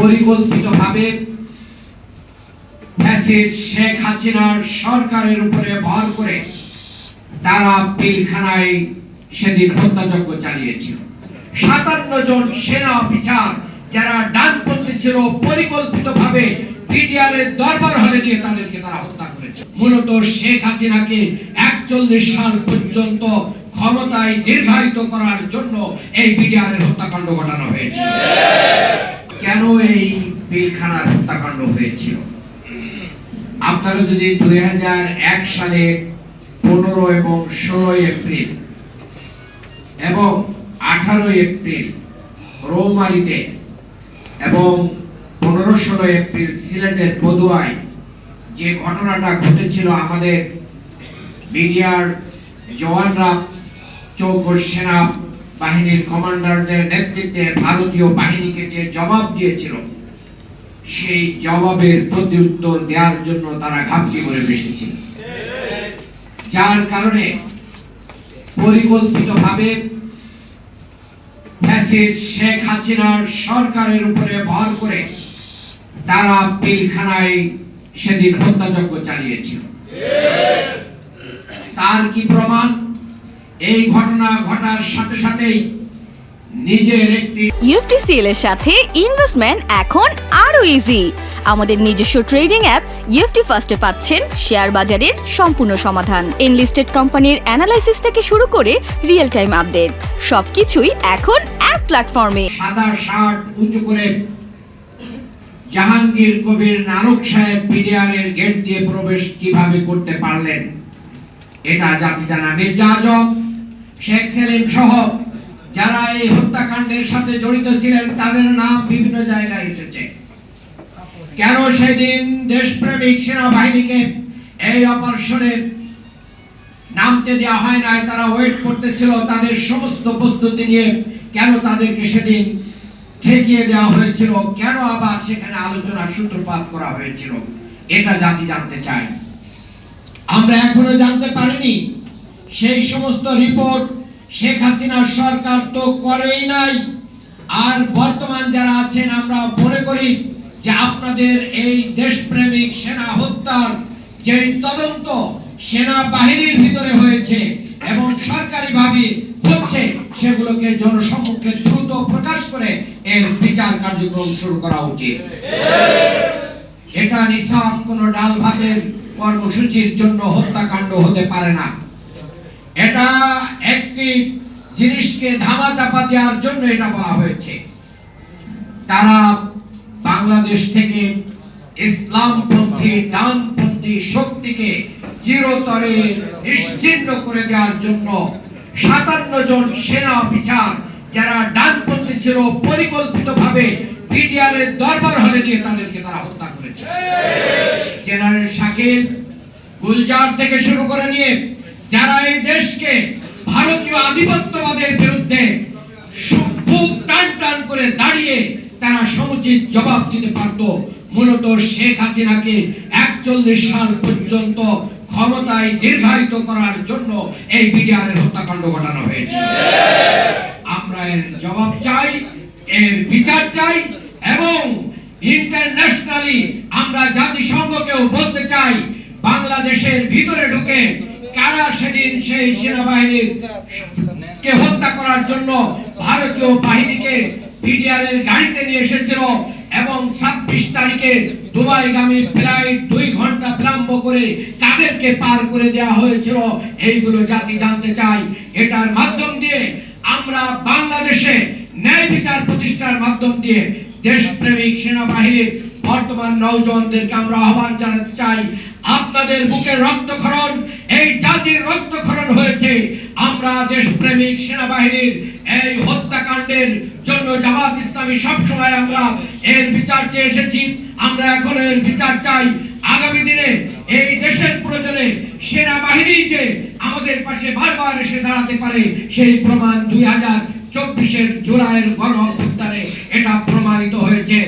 পরিকল্পিতভাবে শেখ হাসিনার সরকারের উপরে ভর করে তারা পিলখানায় সেদিন হত্যাযজ্ঞ চালিয়েছিল। সাতান্ন জন সেনা অফিসার যারা ডানপন্থী ছিল, পরিকল্পিতভাবে বিডিআর দরবার হলে নিয়ে তাদেরকে তারা হত্যা করেছে। মূলত শেখ হাসিনাকে একচল্লিশ সাল পর্যন্ত ক্ষমতায় দীর্ঘায়িত করার জন্য এই বিডিআর এর হত্যাকাণ্ড ঘটানো হয়েছে। কেন এই পিলখানার হত্যাকাণ্ড হয়েছিল? আপনারা যদি দুই হাজার এক সালে পনেরো এবং ষোলো এপ্রিল এবং আঠারো এপ্রিল রৌমারিতে এবং পনেরো ষোলো এপ্রিল সিলেটের পদুয়ায় যে ঘটনাটা ঘটেছিল, আমাদের বিডিআর জওয়ানরা, চৌকর সেনা বাহিনীর কমান্ডারদের নেতৃত্বে ভারতীয় বাহিনীকে যে জবাব দিয়েছিল, সেই জবাবের প্রত্যুত্তর দেওয়ার জন্য তারা ঘাপটি করে বসেছিল যার কারণে পরিকল্পিতভাবে শেখ হাসিনার সরকারের উপরে ভর করে তারা পিলখানায় সেদিন হত্যাযজ্ঞ চালিয়েছিল। তার কি প্রমাণ? এই ঘটনা ঘটার সাথে সাথেই নিজের একটি ইউএফটিসিএল এর সাথে ইনভেস্টমেন্ট এখন আরও ইজি আমাদের নিজস্ব ট্রেডিং অ্যাপ ইউএফটি ফার্স্টে পাচ্ছেন শেয়ার বাজারের সম্পূর্ণ সমাধান। এনলিস্টেড কোম্পানির অ্যানালাইসিস থেকে শুরু করে রিয়েল টাইম আপডেট সবকিছুই এখন এক প্ল্যাটফর্মে সাদা শার্ট উঁচু করে জাহাঙ্গীর কবির নানক সাহেব বিডিআরের গেট দিয়ে প্রবেশ কীভাবে করতে পারলেন এটা জাতি জানা মির্জা আজম শেখ সেলিম সহ যারা এই হত্যাকাণ্ডের সাথে জড়িত ছিলেন, তাদের নাম বিভিন্ন জায়গায় এসেছে। কেন সেদিন দেশপ্রেমিক সেনাবাহিনীকে এই অপারেশনে নামতে দেওয়া হয় নাই? তারা ওয়েট করতেছিল, তাদের সমস্ত প্রস্তুতি নিয়ে কেন তাদেরকে সেদিন ঠেকিয়ে দেওয়া হয়েছিল? কেন আবার সেখানে আলোচনার সূত্রপাত করা হয়েছিল? এটা জাতি জানতে চায়। আমরা এখনও জানতে পারিনি। সেই সমস্ত রিপোর্ট শেখ হাসিনার সরকার তো করেই নাই। আর বর্তমান যারা আছেন, আমরা মনে করি যে আপনাদের এই দেশপ্রেমিক সেনা হত্যার যে তদন্ত সেনা বাহিনীর ভিতরে হয়েছে এবং সরকারিভাবে হচ্ছে, সেগুলোকে জনসম্মুখে দ্রুত প্রকাশ করে এর বিচার কার্যক্রম শুরু করা উচিত। এটা নিছক কোনো ডাল ভাতের কর্মসূচির জন্য হত্যাকাণ্ড হতে পারে না। এটা একটি জিনিসকে ধামা চাপা দেওয়ার জন্য এটা বলা হয়েছে। তারা বাংলাদেশ থেকে ইসলামপন্থী ডানপন্থী শক্তিকে চিরতরে নিশ্চিন্ন করে দেওয়ার জন্য সাতান্ন জন সেনা অফিসার যারা ডানপন্থী ছিল পরিকল্পিতভাবে বিডিআর এর দরবার হলে নিয়ে তাদেরকে তারা হত্যা করেছে। জেনারেল শাকিল গুলজার থেকে শুরু করে নিয়ে যারা এই দেশকে ভারতীয় আধিপত্যবাদের বিরুদ্ধে টান টান করে দাঁড়িয়ে তারা সমুচিত জবাব দিতে পারত। মূলত শেখ হাসিনাকে একচল্লিশ সাল পর্যন্ত ক্ষমতায় দীর্ঘায়িত করার জন্য এই বিডিআর হত্যাকাণ্ড ঘটানো হয়েছে। আমরা এর জবাব চাই, এর বিচার চাই এবং ইন্টারন্যাশনালি আমরা জাতিসংঘকেও বলতে চাই, বাংলাদেশের ভিতরে ঢুকে কারা সেদিন সেই সেনাবাহিনীর কে হত্যা করার জন্য ভারতীয় বাহিনীকে বিডিআর এর গাড়িতে নিয়ে এসেছিল এবং ছাব্বিশ তারিখে দুবাইগামী ফ্লাইট দুই ঘণ্টা বিলম্ব করে কাদেরকে পার করে দেওয়া হয়েছিল। এইগুলো জাতি জানতে চাই। এটার মাধ্যম দিয়ে আমরা বাংলাদেশে ন্যায় বিচার প্রতিষ্ঠার মাধ্যম দিয়ে দেশপ্রেমিক সেনাবাহিনীর বর্তমান নৌজওয়ানদেরকে আমরা আহ্বান জানাতে চাই। আপনাদের বুকের রক্তক্ষরণ, এই জাতির রক্তক্ষরণ হয়েছে। আমরা দেশপ্রেমিক সেনাবাহিনীর এই হত্যাকাণ্ডের জন্য জামাত ইসলামী সবসময় আমরা এর বিচার চেয়ে এসেছি। আমরা এখন এর বিচার চাই। আগামী দিনে এই দেশের প্রয়োজনে সেনাবাহিনী যে আমাদের পাশে বারবার এসে দাঁড়াতে পারে, সেই প্রমাণ দুই হাজার চব্বিশের জুলাইয়ের গণ অভ্যুত্থানে এটা প্রমাণিত হয়েছে।